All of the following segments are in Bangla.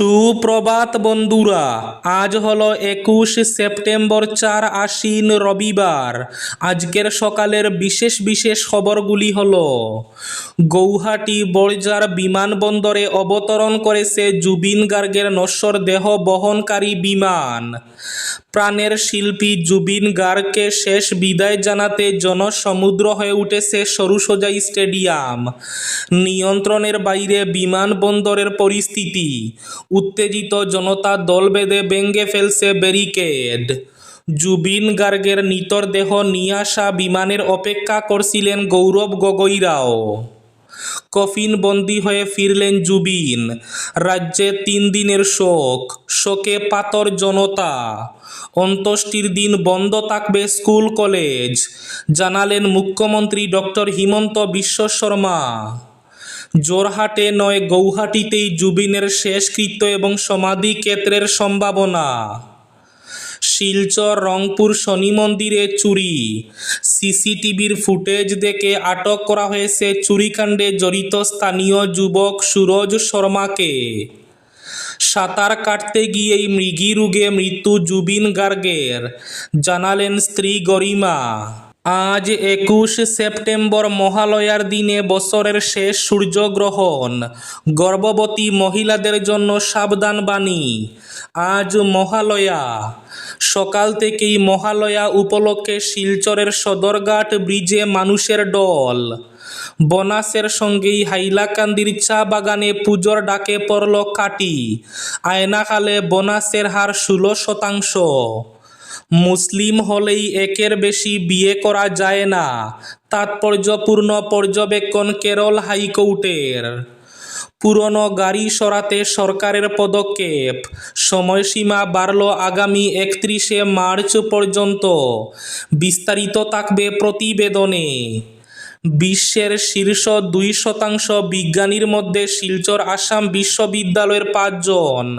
সুপ্রভাত বন্ধুরা, আজ হলো একুশ সেপ্টেম্বর চার আশ্বিন রবিবার। আজকের সকালের বিশেষ বিশেষ খবরগুলি হল, গৌহাটি বড়জার বিমানবন্দরে অবতরণ করেছে জুবিন গার্গের নশ্বর দেহ বহনকারী বিমান। প্রাণের শিল্পী জুবিন গার্গকে শেষ বিদায় জানাতে জনসমুদ্র হয়ে উঠেছে সরুসজাই স্টেডিয়াম। নিয়ন্ত্রণের বাইরে বিমানবন্দরের পরিস্থিতি উত্তেজিত জনতা দল বেঁধে ভেঙে ফেলছে ব্যারিকেড। জুবিন গার্গের নিতর দেহ নিয়ে আসা বিমানের অপেক্ষা করছিলেন গৌরব গগৈরাও। কফিন বন্দি হয়ে ফিরলেন জুবিন। রাজ্যে তিন দিনের শোক, শোকে পাতর জনতা। অন্ত্যেষ্টির দিন বন্ধ থাকবে স্কুল, কলেজ। জানালেন মুখ্যমন্ত্রী ডক্টর হিমন্ত বিশ্ব শর্মা। জোরহাটে নয়, গৌহাটিতেই জুবিনের শেষকৃত্য এবং সমাধি ক্ষেত্রের সম্ভাবনা। শিলচর, রংপুর, শনি মন্দিরে চুরি। সিসিটিভির ফুটেজ দেখে আটক করা হয়েছে চুরিকাণ্ডে জড়িত স্থানীয় যুবক সুরজ শর্মাকে। সাঁতার কাটতে গিয়েই মৃগী রোগে মৃত্যু জুবিন গার্গের, জানালেন স্ত্রী গরিমা। আজ একুশ সেপ্টেম্বর মহালয়ার দিনে বছরের শেষ সূর্যগ্রহণ। গর্ভবতী মহিলাদের জন্য সাবধান বাণী। আজ মহালয়া। সকাল থেকেই মহালয়া উপলক্ষে শিলচরের সদরঘাট ব্রিজে মানুষের ডল বনাসের সঙ্গেই হাইলাকান্দির চা বাগানে পুজোর ডাকে পড়ল কাটি। আয়নাকালে বনাসের হার ষোলো শতাংশ। মুসলিম হলেই একের বেশি বিয়ে করা যায় না। তাৎপর্যপূর্ণ পর্যবেক্ষণ কেরল হাইকোর্টের। পুরনো গাড়ি সরাতে সরকারের পদক্ষেপ। সময়সীমা বাড়ল আগামী একত্রিশে মার্চ পর্যন্ত। বিস্তারিত থাকবে প্রতিবেদনে। বিশ্বের শীর্ষ দুই শতাংশ বিজ্ঞানীর মধ্যে শিলচর আসাম বিশ্ববিদ্যালয়ের পাঁচজন।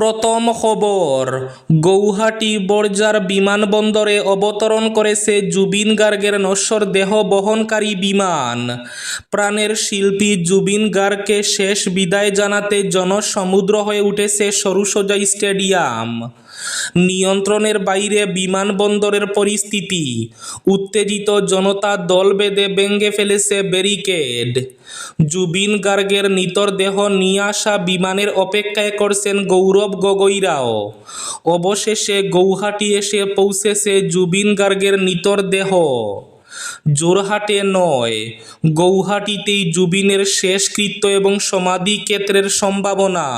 প্রথম খবর, গৌহাটি বর্জার বিমানবন্দরে অবতরণ করেছে জুবিন গার্গের নশ্বর দেহ বহনকারী বিমান। প্রাণের শিল্পী জুবিন গার্গকে শেষ বিদায় জানাতে জনসমুদ্র হয়ে উঠেছে সরুসজাই স্টেডিয়াম। নিয়ন্ত্রণের বাইরে বিমানবন্দরের পরিস্থিতি। উত্তেজিত জনতা দল বেঁধে ভেঙে ফেলেছে ব্যারিকেড। জুবিন গার্গের নিতর দেহ নিয়ে আসা বিমানের অপেক্ষায় করছেন গৌরব গগৈরাও। অবশেষে গৌহাটি এসে পৌঁছেছে জুবিন গার্গের নিতর দেহ। জোরহাটে নয়, গৌহাটিতেই জুবিনের শেষকৃত্য এবং সমাধি ক্ষেত্রের সম্ভাবনা।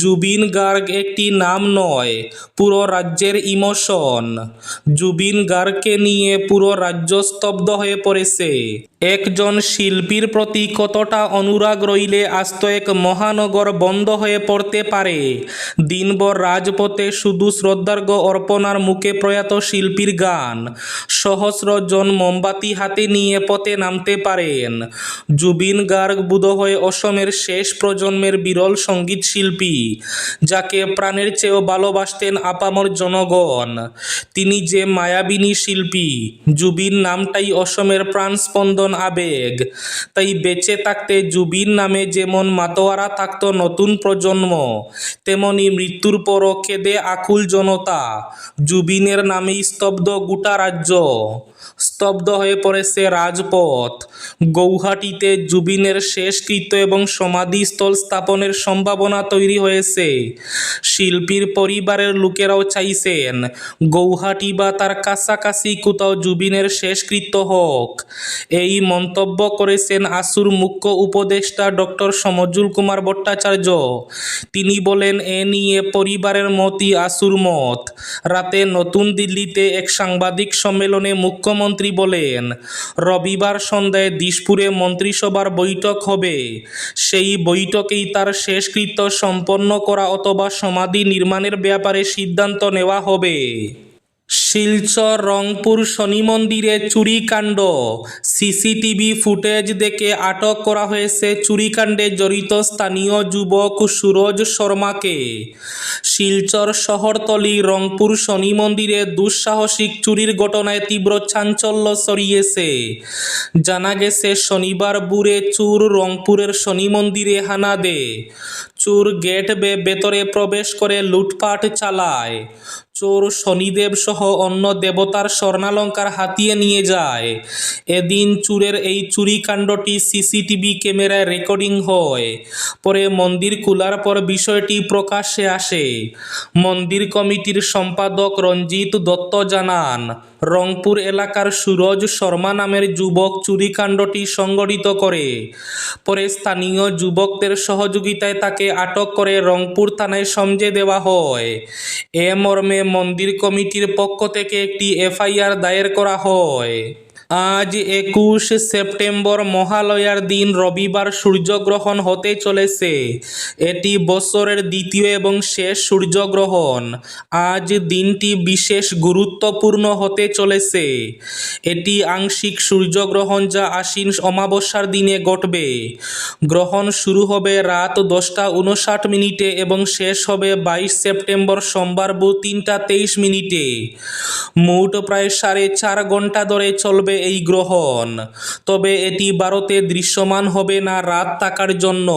জুবিন গার্গ একটি নাম নয়, পুরো রাজ্যের ইমোশন। জুবিন গার্গকে নিয়ে পুরো রাজ্য স্তব্ধ হয়ে পড়েছে। একজন শিল্পীর প্রতি কতটা অনুরাগ রইলে আস্ত এক মহানগর বন্ধ হয়ে পড়তে পারে। দিনভর রাজপথে শুধু শ্রদ্ধার্ঘ অর্পণার মুখে প্রয়াত শিল্পীর গান, সহস্র জন মোমবাতি হাতে নিয়ে পথে নামতে পারেন। জুবিন গার্গ বোধহয় অসমের শেষ প্রজন্মের বিরল সংগীত শিল্পী। যাকে প্রাণের চেয়েও ভালোবাসতেন আপামর জনগণ। তিনি যে মায়াবিনী শিল্পী, জুবিন নামটাই অসমের প্রাণস্পন্দন আবেগ। তাই বেঁচে থাকতে জুবিন নামে যেমন মাতোয়ারা থাকত নতুন প্রজন্ম, তেমনি মৃত্যুর পরও কেঁদে আকুল জনতা। জুবিনের নামেই স্তব্ধ গোটা রাজ্য। স্তব্ধ হয়ে পড়েছে রাজপথ। গৌহাটিতে জুবিনের শেষকৃত্য এবং সমাধিস্থল স্থাপনের সম্ভাবনা তৈরি হয়েছে। শিল্পীর পরিবারের লোকেরাও চাইছেন গৌহাটি বা তার কাছাকাছি কোথাও জুবিনের শেষকৃত্য হোক। এই মন্তব্য করেছেন আসুর মুখ্য উপদেষ্টা ডক্টর সমজুল কুমার ভট্টাচার্য। তিনি বলেন, এ নিয়ে পরিবারের মতই আসুর মত। রাতে নতুন দিল্লিতে এক সাংবাদিক সম্মেলনে মুখ্যমন্ত্রী মন্ত্রী বলেন, রবিবার সন্ধ্যায় দিশপুরে মন্ত্রিসভার বৈঠক হবে। সেই বৈঠকেই তার শেষকৃত্য সম্পন্ন করা অথবা সমাধি নির্মাণের ব্যাপারে সিদ্ধান্ত নেওয়া হবে। শিলচর রংপুর শনি মন্দিরে চুরিকাণ্ড সিসিটিভি ফুটেজ দেখে আটক করা হয়েছে চুরিকাণ্ডে জড়িত স্থানীয় যুবক সুরজ শর্মাকে। শিলচর শহরতলি রংপুর শনি মন্দিরে দুঃসাহসিক চুরির ঘটনায় তীব্র চাঞ্চল্য ছড়িয়েছে। জানা গেছে, শনিবার বুড়ে চুর রংপুরের শনি মন্দিরে হানা দে চুর গেট বে ভেতরে প্রবেশ করে লুটপাট চালায়। চোর শনিদেব সহ অন্য দেবতার স্বর্ণালঙ্কার হাতিয়ে নিয়ে যায়। এদিন চুরের এই চুরিকাণ্ডটি সিসিটিভি ক্যামেরায় রেকর্ডিং হয়। পরে মন্দির খোলার পর বিষয়টি প্রকাশ্যে আসে। মন্দির কমিটির সম্পাদক রঞ্জিত দত্ত জানান, রংপুর এলাকার সুরজ শর্মা নামের যুবক চুরিকাণ্ডটি সংগঠিত করে। পরে স্থানীয় যুবকদের সহযোগিতায় তাকে আটক করে রংপুর থানায় সমঝে দেওয়া হয়। এ মর্মে মন্দির কমিটির পক্ষ থেকে একটি এফআইআর দায়ের করা হয়। আজ একুশ সেপ্টেম্বর মহালয়ার দিন রবিবার সূর্যগ্রহণ হতে চলেছে। এটি বছরের দ্বিতীয় এবং শেষ সূর্যগ্রহণ। আজ দিনটি বিশেষ গুরুত্বপূর্ণ হতে চলেছে। এটি আংশিক সূর্যগ্রহণ যা আশ্বিন অমাবস্যার দিনে ঘটবে। গ্রহণ শুরু হবে রাত দশটা উনষাট মিনিটে এবং শেষ হবে বাইশ সেপ্টেম্বর সোমবার তিনটা তেইশ মিনিটে। মোট প্রায় সাড়ে চার ঘণ্টা ধরে চলবে এই গ্রহণ তবে এটি ভারতে দৃশ্যমান হবে না রাত থাকার জন্য।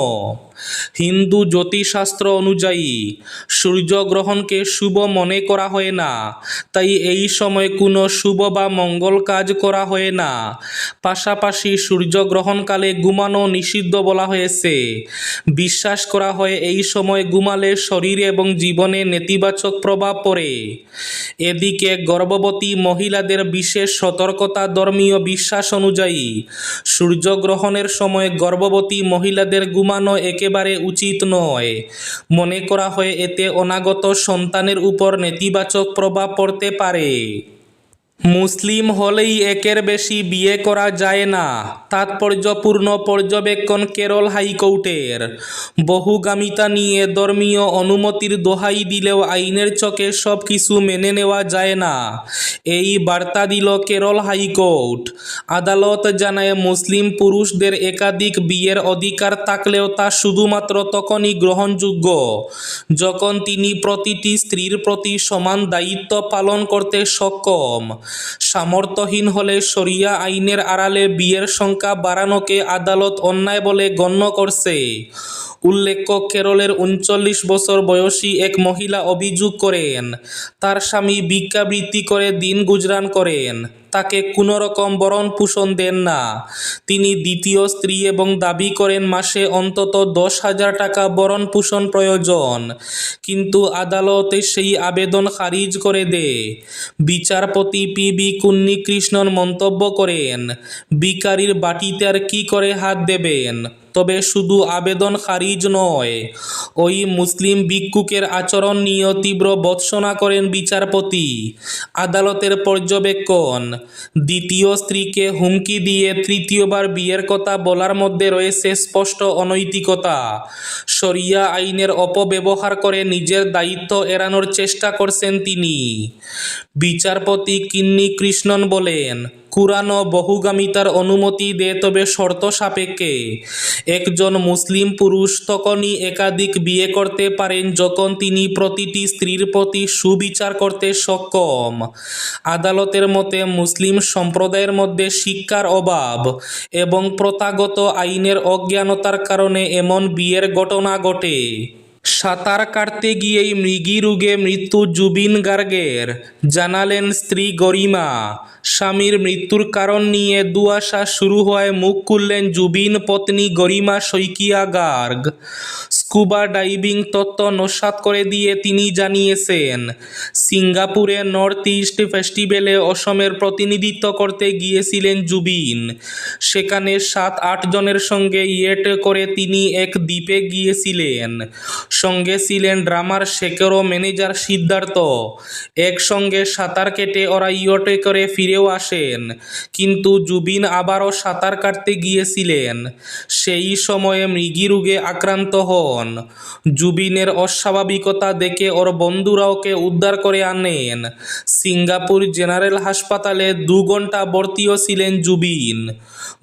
হিন্দু জ্যোতিষশাস্ত্র অনুযায়ী, সূর্যগ্রহণকে শুভ মনে করা হয় না, তাই এই সময় কোনো শুভ বা মঙ্গল কাজ করা হয় না। পাশাপাশি সূর্যগ্রহণকালে ঘুমানো নিষিদ্ধ বলা হয়েছে। বিশ্বাস করা হয় এই সময় ঘুমালে শরীরে এবং জীবনে নেতিবাচক প্রভাব পড়ে। এদিকে গর্ভবতী মহিলাদের বিশেষ সতর্কতা ধর্মীয় বিশ্বাস অনুযায়ী, সূর্যগ্রহণের সময় গর্ভবতী মহিলাদের ঘুমানো একেবারে উচিত নয়। মনে করা হয় এতে অনাগত সন্তানের উপর নেতিবাচক প্রভাব পড়তে পারে। মুসলিম হলেই একের বেশি বিয়ে করা যায় না। তাৎপর্যপূর্ণ পর্যবেক্ষণ কেরল হাইকোর্টের। বহুগামিতা নিয়ে ধর্মীয় অনুমতির দোহাই দিলেও আইনের চোখে সব কিছু মেনে নেওয়া যায় না। এই বার্তা দিল কেরল হাইকোর্ট। আদালত জানায়, মুসলিম পুরুষদের একাধিক বিয়ের অধিকার থাকলেও তা শুধুমাত্র তখনই গ্রহণযোগ্য, যখন তিনি প্রতিটি স্ত্রীর প্রতি সমান দায়িত্ব পালন করতে সক্ষম। সামর্থ্যহীন হলে শরিয়া আইনের আড়ালে বিয়ের সংখ্যা বাড়ানোকে আদালত অন্যায় বলে গণ্য করছে। উল্লেখ্য, কেরলের উনচল্লিশ বছর বয়সী এক মহিলা অভিযোগ করেন, তার স্বামী ভিক্ষাবৃত্তি করে দিন গুজরান করেন। তাকে কোনো রকম ভরণ পোষণ দেন না। তিনি দ্বিতীয় স্ত্রী এবং দাবি করেন মাসে অন্তত দশ হাজার টাকা ভরণ পোষণ প্রয়োজন। কিন্তু আদালতে সেই আবেদন খারিজ করে দেয়। বিচারপতি পি বি কুন্নিকৃষ্ণন মন্তব্য করেন বিকারির বাটিতে আর কি করে হাত দেবেন? তবে শুধু আবেদন খারিজ নয়। ওই মুসলিম ভিক্ষুকের আচরণ নিয়ে তীব্র বৎসনা করেন বিচারপতি। আদালতের পর্যবেক্ষণ দ্বিতীয় স্ত্রীকে হুমকি দিয়ে তৃতীয়বার বিয়ের কথা বলার মধ্যে রয়েছে স্পষ্ট অনৈতিকতা। সরিয়া আইনের অপব্যবহার করে নিজের দায়িত্ব এড়ানোর চেষ্টা করছেন তিনি। বিচারপতি কিন্নি কৃষ্ণন বলেন কুরআন ও বহুগামিতার অনুমতি দেয় তবে শর্ত সাপেক্ষে। একজন মুসলিম পুরুষ তখনই একাধিক বিয়ে করতে পারেন যখন তিনি প্রতিটি স্ত্রীর প্রতি সুবিচার করতে সক্ষম। আদালতের মতে মুসলিম সম্প্রদায়ের মধ্যে শিক্ষার অভাব এবং প্রথাগত আইনের অজ্ঞানতার কারণে এমন বিয়ের ঘটনা ঘটে। সাঁতার কাটতে গিয়েই মৃগী রোগে মৃত্যু জুবিন গার্গের। জানালেন স্ত্রী গরিমা। স্বামীর মৃত্যুর কারণ নিয়ে দুয়াশা শুরু হয় মুখ খুললেন জুবিন পত্নী গরিমা শৈকিয়া গার্গ। স্কুবা ডাইভিং তত্ত্ব নস্যাৎ করে দিয়ে তিনি জানিয়েছেন, সিঙ্গাপুরে নর্থ ইস্ট ফেস্টিভ্যালে অসমের প্রতিনিধিত্ব করতে গিয়েছিলেন জুবিন। সেখানে সাত, আট জনের সঙ্গে ইয়েট করে তিনি এক দ্বীপে গিয়েছিলেন। সঙ্গে ছিলেন ড্রামার শেখর ও ম্যানেজার সিদ্ধার্থ। একসঙ্গে সাঁতার কেটে ওরা ইয়টে করে ফিরেও আসেন, কিন্তু জুবিন আবারও সাঁতার কাটতে গিয়েছিলেন। সেই সময়ে মৃগী রোগে আক্রান্ত হন। জুবিনের অস্বাভাবিকতা দেখে ওর বন্ধুরা ওকে উদ্ধার করে আনেন। সিঙ্গাপুর জেনারেল হাসপাতালে দু ঘণ্টা ভর্তিও ছিলেন জুবিন।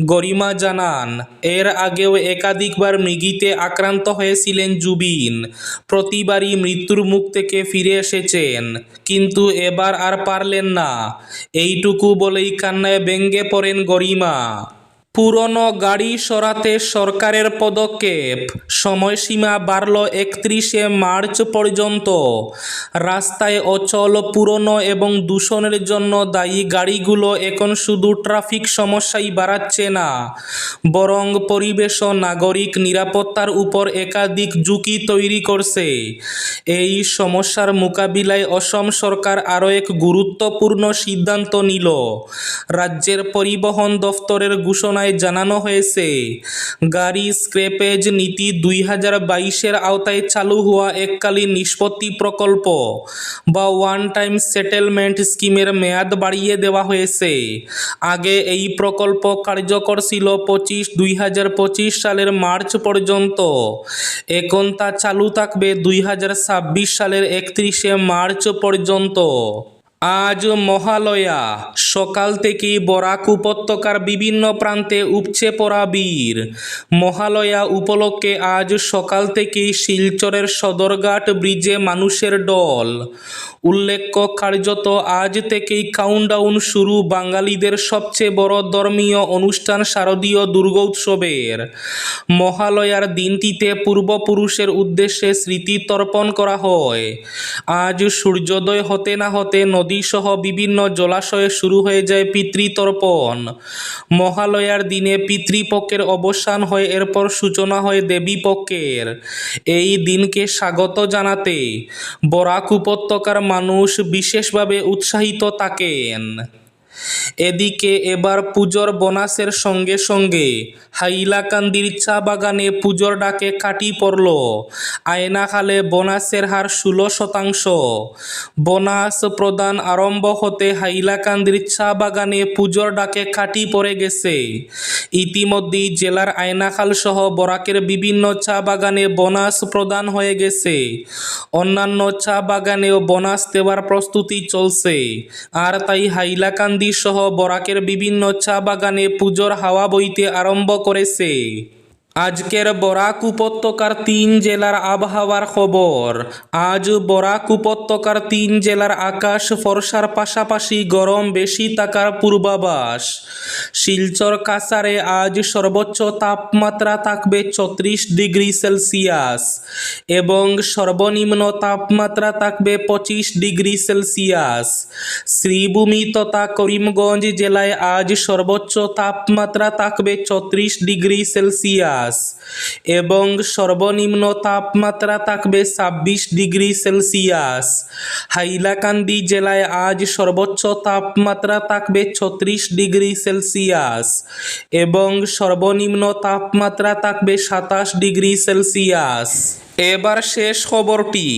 গরিমা জানান, এর আগেও একাধিকবার মৃগীতে আক্রান্ত হয়েছিলেন জুবিন। প্রতিবারই মৃত্যুর মুখ থেকে ফিরে এসেছেন, কিন্তু এবার আর পারলেন না। এইটুকু বলেই কান্নায় ব্যঙ্গে পড়েন গরিমা। পুরনো গাড়ি সরাতে সরকারের পদক্ষেপ। সময়সীমা বাড়ল একত্রিশে মার্চ পর্যন্ত। রাস্তায় অচল, পুরনো এবং দূষণের জন্য দায়ী গাড়িগুলো এখন শুধু ট্রাফিক সমস্যাই বাড়াচ্ছে না, বরং পরিবেশ ও নাগরিক নিরাপত্তার উপর একাধিক ঝুঁকি তৈরি করছে। এই সমস্যার মোকাবিলায় অসম সরকার আরও এক গুরুত্বপূর্ণ সিদ্ধান্ত নিল। রাজ্যের পরিবহন দফতরের ঘোষণায় জানানো হয়েছে। গাড়ি স্ক্র্যাপেজ নীতি দুই হাজার বাইশের আওতায় চালু হওয়া এককালীন নিষ্পত্তি প্রকল্প বা ওয়ান টাইম সেটেলমেন্ট স্কিমের মেয়াদ বাড়িয়ে দেওয়া হয়েছে। আগে এই প্রকল্প কার্যকর ছিল পঁচিশ দুই হাজার পঁচিশ সালের মার্চ পর্যন্ত। এখন তা চালু থাকবে দুই হাজার ছাব্বিশ সালের একত্রিশে মার্চ পর্যন্ত। আজ মহালয়া। সকাল থেকেই বরাক উপত্যকার বিভিন্ন প্রান্তে উপচে পড়া বীর। মহালয়া উপলক্ষে আজ সকাল থেকেই শিলচরের সদরঘাট ব্রিজে মানুষের দল। উল্লেখ্য, কার্যত আজ থেকেই কাউন্টডাউন শুরু বাঙালিদের সবচেয়ে বড় ধর্মীয় অনুষ্ঠান শারদীয় দুর্গোৎসবের মহালয়ার দিনটিতে পূর্বপুরুষের উদ্দেশ্যে স্মৃতি তর্পণ করা হয়। আজ সূর্যোদয় হতে না হতে নদীসহ বিভিন্ন জলাশয়ে শুরু হয়ে যায় পিতৃতর্পণ। মহালয়ার দিনে পিতৃপক্ষের অবসান হয়, এরপর সূচনা হয় দেবীপক্ষের। এই দিনকে স্বাগত জানাতে বরাক উপত্যকার মানুষ বিশেষভাবে উৎসাহিত থাকেন। এদিকে এবার পুজোর বোনাসের সঙ্গে সঙ্গে হাইলাকান্দির চা বাগানে পুজোর ডাকে কাটি পড়ল। আয়নাখালে বোনাসের হার ষোলো শতাংশ। বোনাস প্রদান আরম্ভ হতে হাইলাকান্দির চা বাগানে পুজোর ডাকে কাটি পড়ে গেছে। ইতিমধ্যেই জেলার আয়নাখাল সহ বরাকের বিভিন্ন চা বাগানে বোনাস প্রদান হয়ে গেছে। অন্যান্য চা বাগানেও বোনাস দেওয়ার প্রস্তুতি চলছে। আর তাই হাইলাকান্দি সহ বরাকের বিভিন্ন চা বাগানে পুজোর হাওয়া বইতে আরম্ভ করেছে। আজকের বরাক উপত্যকার তিন জেলার আবহাওয়ার খবর। আজ বরাক উপত্যকার তিন জেলার আকাশ ফর্সার পাশাপাশি গরম বেশি থাকার পূর্বাভাস। শিলচর কাসারে আজ সর্বোচ্চ তাপমাত্রা থাকবে ছত্রিশ ডিগ্রি সেলসিয়াস এবং সর্বনিম্ন তাপমাত্রা থাকবে পঁচিশ ডিগ্রি সেলসিয়াস। শ্রীভূমি তথা করিমগঞ্জ জেলায় আজ সর্বোচ্চ তাপমাত্রা থাকবে ছত্রিশ ডিগ্রি সেলসিয়াস। এবং সর্বনিম্ন তাপমাত্রা থাকবে ছাব্বিশ ডিগ্রি সেলসিয়াস। হাইলাকান্দি জেলায় আজ সর্বোচ্চ তাপমাত্রা থাকবে ছত্রিশ ডিগ্রি সেলসিয়াস, এবং সর্বনিম্ন তাপমাত্রা থাকবে সাতাশ ডিগ্রি সেলসিয়াস। এবার শেষ খবরটি।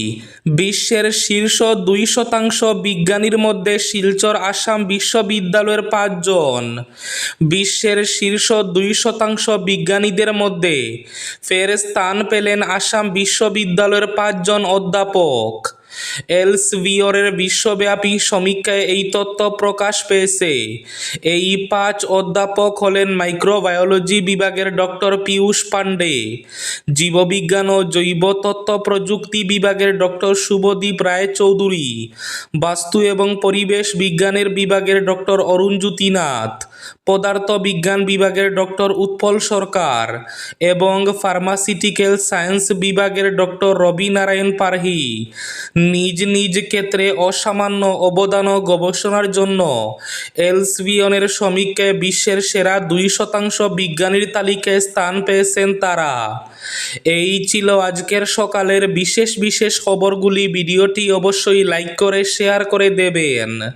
বিশ্বের শীর্ষ দুই শতাংশ বিজ্ঞানীর মধ্যে শিলচর আসাম বিশ্ববিদ্যালয়ের পাঁচজন। বিশ্বের শীর্ষ দুই শতাংশ বিজ্ঞানীদের মধ্যে ফের স্থান পেলেন আসাম বিশ্ববিদ্যালয়ের পাঁচজন অধ্যাপক। এলসভিওরের বিশ্বব্যাপী সমীক্ষায় এই তথ্য প্রকাশ পেয়েছে। এই পাঁচ অধ্যাপক হলেন মাইক্রোবায়োলজি বিভাগের ডক্টর পীয়ূষ পাণ্ডে, জীববিজ্ঞান ও জৈব তত্ত্ব প্রযুক্তি বিভাগের ডক্টর শুভদীপ রায়চৌধুরী, বাস্তু এবং পরিবেশ বিজ্ঞানের বিভাগের ডক্টর অরুণজ্যোতি নাথ পদার্থবিজ্ঞান বিভাগের ডক্টর উৎপল সরকার এবং ফার্মাসিউটিক্যাল সায়েন্স বিভাগের ডক্টর রবি নারায়ণ পারহি নিজ নিজ ক্ষেত্রে অসামান্য অবদান ও গবেষণার জন্য এলসভিয়নের সমীক্ষায় বিশ্বের সেরা দুই শতাংশ বিজ্ঞানীর তালিকায় স্থান পেয়েছেন তারা। এই ছিল আজকের সকালের বিশেষ বিশেষ খবরগুলি। ভিডিওটি অবশ্যই লাইক করে, শেয়ার করে দেবেন।